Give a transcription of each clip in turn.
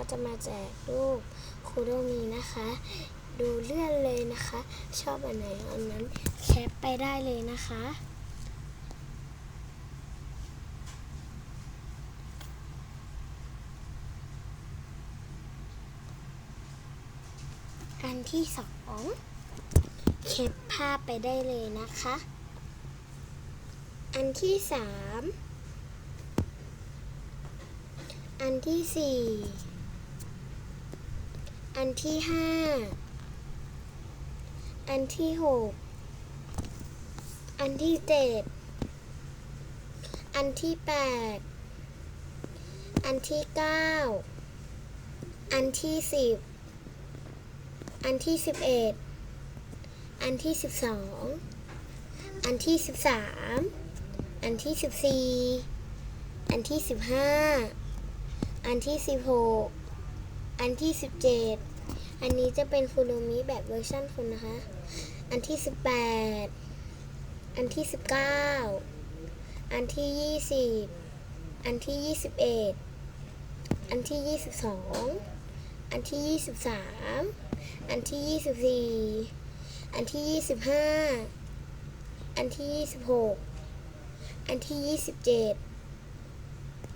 ก็จะมาแจกรูปคูโดมีนะคะ ดูเลื่อนเลยนะคะ ชอบอันไหนอันนั้นแคปไปได้เลยนะคะอันที่สองแคปภาพไปได้เลยนะคะ อันที่สาม อันที่สี่ อันที่ห้า อันที่หก อันที่เจ็ด อันที่แปด อันที่เก้า อันที่สิบ อันที่สิบเอ็ด อันที่สิบสอง อันที่สิบสาม อันที่สิบสี่ อันที่สิบห้า อันที่สิบหก อันที่สิบเจ็ดอันนี้จะเป็นฟูโรมิแบบเวอร์ชันคุณนะคะ อันที่สิบแปดอันที่สิบเก้าอันที่ยี่สิบอันที่ยี่สิบเอ็ดอันที่ยี่สิบสองอันที่ยี่สิบสามอันที่ยี่สิบสี่อันที่ยี่สิบห้าอันที่ยี่สิบหกอันที่ยี่สิบเจ็ด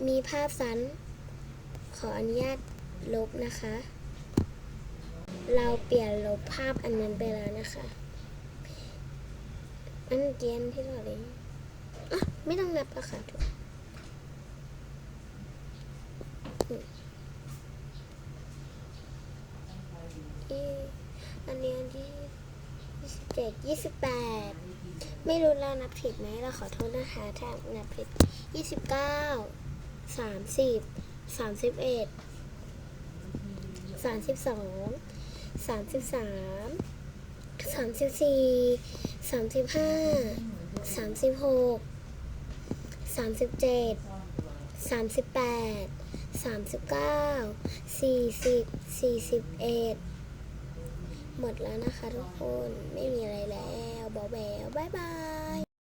มีภาพซ้ำขออนุญาต ลบนะคะ เราเปลี่ยนลบภาพอันนั้นไปแล้วนะคะอันเกียนที่เราเลยอะไม่ต้องนับแล้วค่ะทุกอันนี้อันที่ยี่สิบเจ็ดยี่สิบแปดไม่รู้เรานับผิดไหมเราขอโทษนะคะถ้านับผิดยี่สิบเก้าสามสิบสามสิบเอ็ด สามสิบสองสามสิบสามสามสิบสี่สามสิบห้าสามสิบหกสามสิบเจ็ดสามสิบแปดสามสิบเก้าสี่สิบสี่สิบเอ็ดหมดแล้วนะคะทุกคน ไม่มีอะไรแล้วบอแบวบายบาย